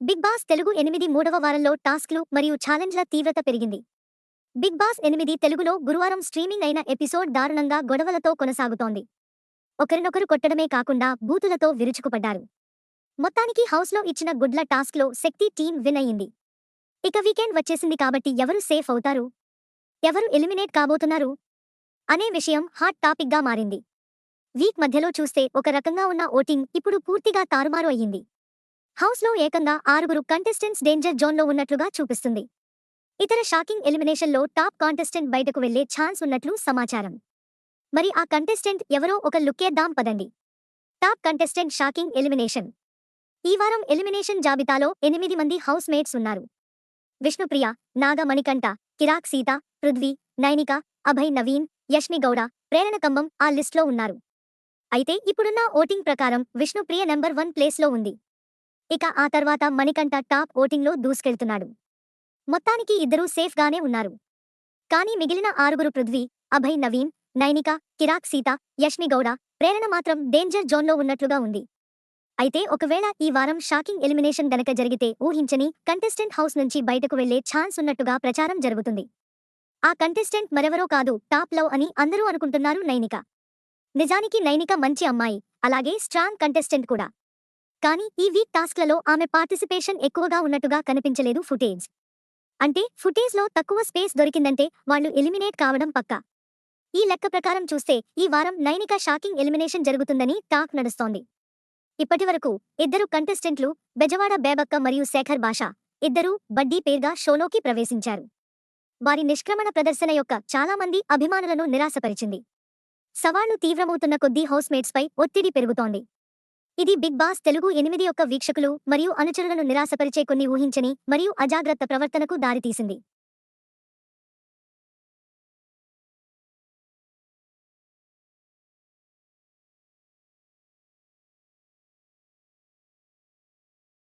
Big boss Telugu ఎనిమిది మూడవ వారంలో టాస్క్లు మరియు ఛాలెంజ్ల తీవ్రత పెరిగింది. బిగ్ బాస్ ఎనిమిది తెలుగులో గురువారం స్ట్రీమింగ్ అయిన ఎపిసోడ్ దారుణంగా గొడవలతో కొనసాగుతోంది. ఒకరినొకరు కొట్టడమే కాకుండా బూతులతో విరుచుకుపడ్డారు. మొత్తానికి హౌస్లో ఇచ్చిన గుడ్ల టాస్క్లో శక్తి టీం విన్ అయ్యింది. ఇక వీకెండ్ వచ్చేసింది కాబట్టి ఎవరు సేఫ్ అవుతారు? ఎవరు ఎలిమినేట్ కాబోతున్నారు? అనే విషయం హాట్ టాపిక్గా మారింది. వీక్ మధ్యలో చూస్తే ఒక రకంగా ఉన్న ఓటింగ్ ఇప్పుడు పూర్తిగా తారుమారు అయ్యింది. హౌస్లో ఏకంగా ఆరుగురు కంటెస్టెంట్స్ డేంజర్ జోన్లో ఉన్నట్లుగా చూపిస్తుంది. ఇతర షాకింగ్ ఎలిమినేషన్లో టాప్ కాంటెస్టెంట్ బయటకు వెళ్ళే ఛాన్స్ ఉన్నట్లు సమాచారం. మరి ఆ కంటెస్టెంట్ ఎవరో ఒక లుక్కేద్దాం పదండి. Top contestant shocking elimination. ఈ వారం ఎలిమినేషన్ జాబితాలో ఎనిమిది మంది హౌస్ మేట్స్ ఉన్నారు. విష్ణుప్రియ నాగమణికంఠ కిరాక్ సీత పృథ్వీ నైనిక అభయ్ నవీన్ యష్మి గౌడ ప్రేరణ కంబం ఆ లిస్ట్లో ఉన్నారు. అయితే ఇప్పుడున్న ఓటింగ్ ప్రకారం విష్ణుప్రియ నెంబర్ వన్ ప్లేస్లో ఉంది. ఇక ఆ తర్వాత మణికంఠ టాప్ ఓటింగ్లో దూసుకెళ్తున్నాడు. మొత్తానికి ఇద్దరూ సేఫ్గానే ఉన్నారు. కానీ మిగిలిన ఆరుగురు పృథ్వీ అభయ్ నవీన్ నైనిక కిరాక్ సీత యష్మిగౌడ ప్రేరణ మాత్రం డేంజర్ జోన్లో ఉన్నట్లుగా ఉంది. అయితే ఒకవేళ ఈ వారం షాకింగ్ ఎలిమినేషన్ గనక జరిగితే ఊహించని కంటెస్టెంట్ హౌస్ నుంచి బయటకు వెళ్ళే ఛాన్స్ ఉన్నట్టుగా ప్రచారం జరుగుతుంది. ఆ కంటెస్టెంట్ మరెవరో కాదు టాప్ లవ్ అని అందరూ అనుకుంటున్నారు నైనిక. నిజానికి నైనిక మంచి అమ్మాయి అలాగే స్ట్రాంగ్ కంటెస్టెంట్ కూడా. కానీ ఈ వీక్ టాస్క్లలో ఆమె పార్టిసిపేషన్ ఎక్కువగా ఉన్నట్టుగా కనిపించలేదు ఫుటేజ్. అంటే ఫుటేజ్లో తక్కువ స్పేస్ దొరికిందంటే వాళ్ళు ఎలిమినేట్ కావడం పక్కా. ఈ లెక్క ప్రకారం చూస్తే ఈ వారం నైనిక షాకింగ్ ఎలిమినేషన్ జరుగుతుందని టాక్ నడుస్తోంది. ఇప్పటివరకు ఇద్దరు కంటెస్టెంట్లు బెజవాడ బేబక్క మరియు శేఖర్ భాష ఇద్దరూ బడ్డీ పేర్గా షోలోకి ప్రవేశించారు. వారి నిష్క్రమణ ప్రదర్శన యొక్క చాలామంది అభిమానులను నిరాశపరిచింది. సవాళ్ళు తీవ్రమవుతున్న కొద్దీ హౌస్మేట్స్పై ఒత్తిడి పెరుగుతోంది. ఇది బిగ్ బాస్ తెలుగు ఎనిమిది యొక్క వీక్షకులు మరియు అనుచరులను నిరాశపరిచే కొన్ని ఊహించని మరియు అజాగ్రత్త ప్రవర్తనకు దారితీసింది.